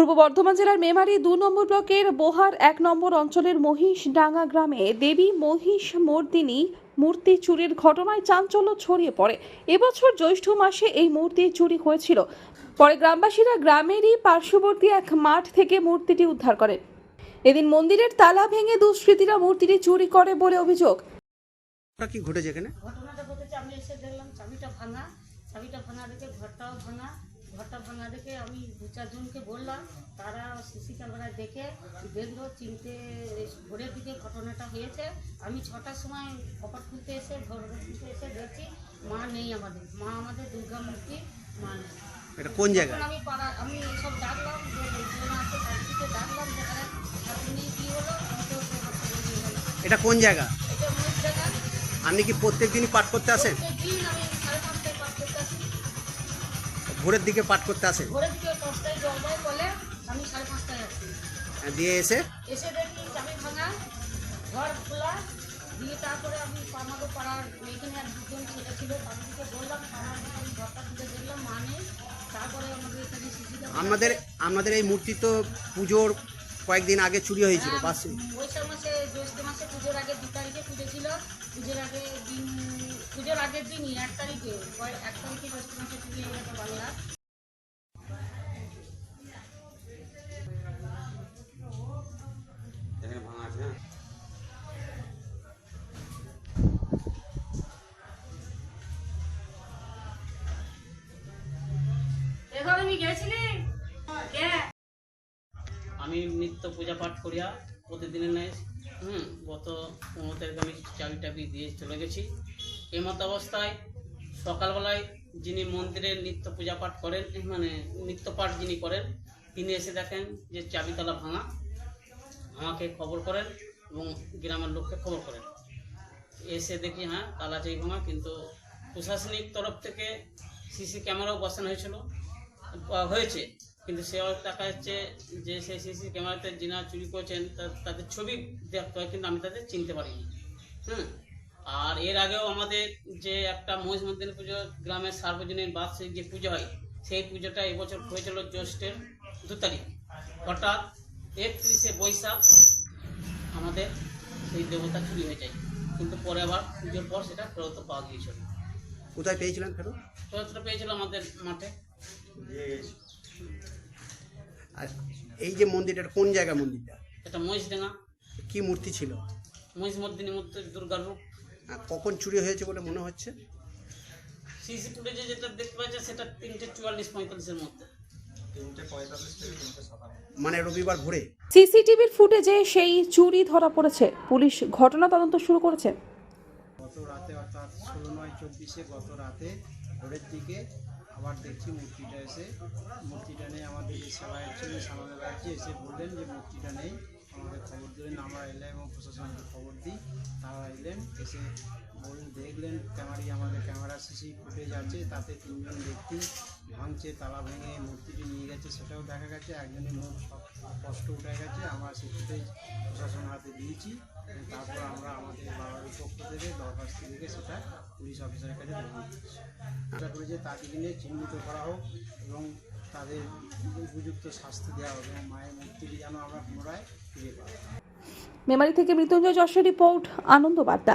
পূর্ব বর্ধমান জেলার মেমারি দু নম্বর ব্লকের বোহার এক নম্বর অঞ্চলের মহিষডাঙ্গা গ্রামে দেবী মহিষ মর্দিনী মূর্তি চুরির ঘটনায় চাঞ্চল্য ছড়িয়ে পড়ে। এবছর জ্যৈষ্ঠ মাসে এই মূর্তি চুরি হয়েছিল। পরে গ্রামবাসীরা গ্রামেরই পার্শ্ববর্তী এক মাঠ থেকে মূর্তিটি উদ্ধার করেন। এদিন মন্দিরের তালা ভেঙে দুষ্কৃতীরা মূর্তিটি চুরি করে বলে অভিযোগ। কি ঘটেছে এখানে? ঘটনাটা ঘটেছে আমি এসে দেখলাম চাবিটা ভাঙা চাবিটা ভাঙা দেখে ঘরটাও ভাঙা ঘরটা ভাঙা দেখে আমি দু চারজনকে বললাম তারা সিসি ক্যামেরায় দেখে দেখল চিনতে ভোরের দিকে ঘটনাটা হয়েছে। আমি ছটার সময় কপাট খুলতে এসে ঘর খুলতে এসে দেখছি মা নেই আমাদের। মা আমাদের দুর্গা মূর্তি মা নেই। এটা কোন জায়গা আমি পাড়া আমি সব ডাকলাম যে লোকজন আছে চারিদিকে ডাকলাম যে আপনি কি হলো? আমি তো এটা কোন জায়গা? এটা জায়গা। আপনি কি প্রত্যেক দিনই পাঠ করতে আসেন? ভোরের দিকে পাঠ করতে আসেন ভোরের দিকে বলে আমি সাড়ে পাঁচটায় আসি দিয়ে এসে? এসে দেখি চাবি ভাঙা ঘর খোলা দিয়ে তারপরে আমি আমাদের পাড়ার এখানে আর দুজন ছেলে ছিল তাদেরকে বললাম পাড়ার ঘরটা খুলে দেখলাম মা তারপরে আমাদের এখানে আমাদের আমাদের এই মূর্তি তো পুজোর কয়েকদিন আগে চুরি হয়েছিল বাসে। বৈশাখ মাসে জ্যৈষ্ঠ মাসে পুজোর আগে দু তারিখে পুজো ছিল পুজোর আগে দিন পুজোর আগের দিনই এক তারিখে এক তারিখে জ্যৈষ্ঠ মাসে চুরি আমি নিত্য পূজা পাঠ করিয়া প্রতিদিনের ন্যায়, হুম, গত পনেরো তারিখে আমি চাবি টাবি দিয়ে চলে গেছি। এমত অবস্থায় সকালবেলায় যিনি মন্দিরে নিত্য পূজা পাঠ করেন মানে নিত্য পাঠ যিনি করেন, তিনি এসে দেখেন যে চাবি চাবিতলা ভাঙা। আমাকে খবর করেন এবং গ্রামের লোককে খবর করেন। এসে দেখি হ্যাঁ তালা চাই ভাঙা কিন্তু প্রশাসনিক তরফ থেকে সিসি ক্যামেরাও বসানো হয়েছিল। হয়েছে, কিন্তু সে টাকা হচ্ছে যে সেই সিসি ক্যামেরাতে যিনা চুরি করেছেন তাদের ছবি দেখতে হয়, কিন্তু আমি তাদের চিনতে পারিনি। হুম, আর এর আগেও আমাদের যে একটা মহিষ মন্দির পুজো, গ্রামের সার্বজনীন বার্ষিক যে পুজো হয়, সেই পুজোটা এবছর হয়েছিল জ্যৈষ্ঠের দু তারিখ। হঠাৎ একত্রিশে বৈশাখ আমাদের সেই দেবতা চুরি হয়ে যায়। কিন্তু পরে আবার পুজোর পর সেটা ফেরত পাওয়া গিয়েছিল। কোথায় পেয়েছিলেন ফেরত? ফেরতটা পেয়েছিল আমাদের মাঠে। আর এই যে মন্দিরটা কোন জায়গা মন্দিরটা? এটা মহিষডাঙ্গা। কি মূর্তি ছিল? মহিষ মর্দিনী মূর্তি দুর্গার রূপ। কখন চুরি হয়েছে বলে মনে হচ্ছে? সিসি ফুটেজে যেটা দেখতে পাচ্ছে সেটা তিনটে চুয়াল্লিশ পঁয়তাল্লিশের মধ্যে। মানে রবিবার ভোরে? সিসিটিভির ফুটেজে সেই চুরি ধরা পড়েছে। পুলিশ ঘটনা তদন্ত শুরু করেছে। গত রাতে অর্থাৎ ষোলো নয় চব্বিশে গত রাতে ভোরের দিকে আবার দেখছি মূর্তিটা এসে। মূর্তিটা নেই আমাদের যে সেবায়ের ছিল সামান্য রাজ্যে এসে বললেন যে মূর্তিটা নেই। আমাদের খবর দিলেন আমরা এলাম এবং প্রশাসনকে খবর দিই। তারা এলেন এসে বল দেখলেন ক্যামেরাই আমাদের ক্যামেরা সিসি ফুটেজ আছে তাতে তিনজন ব্যক্তি ভাঙছে তালা ভেঙে মূর্তিটি নিয়ে গেছে, সেটাও দেখা গেছে। একজনের মুখ কষ্ট উঠে গেছে। আমরা সেই ফুটেজ প্রশাসনের হাতে দিয়েছি তারপর আমরা আমাদের বাবার পক্ষ থেকে দরখাস্ত থেকে সেটা পুলিশ অফিসারের কাছে আশা করি যে তাদেরকে চিহ্নিত করা হোক এবং তাদের উপযুক্ত শাস্তি দেওয়া হোক এবং মায়ের মূর্তিটি যেন আমরা পুনরায় ফিরে পাই। মেমারি থেকে মৃত্যুঞ্জয় যশের রিপোর্ট, আনন্দ বার্তা।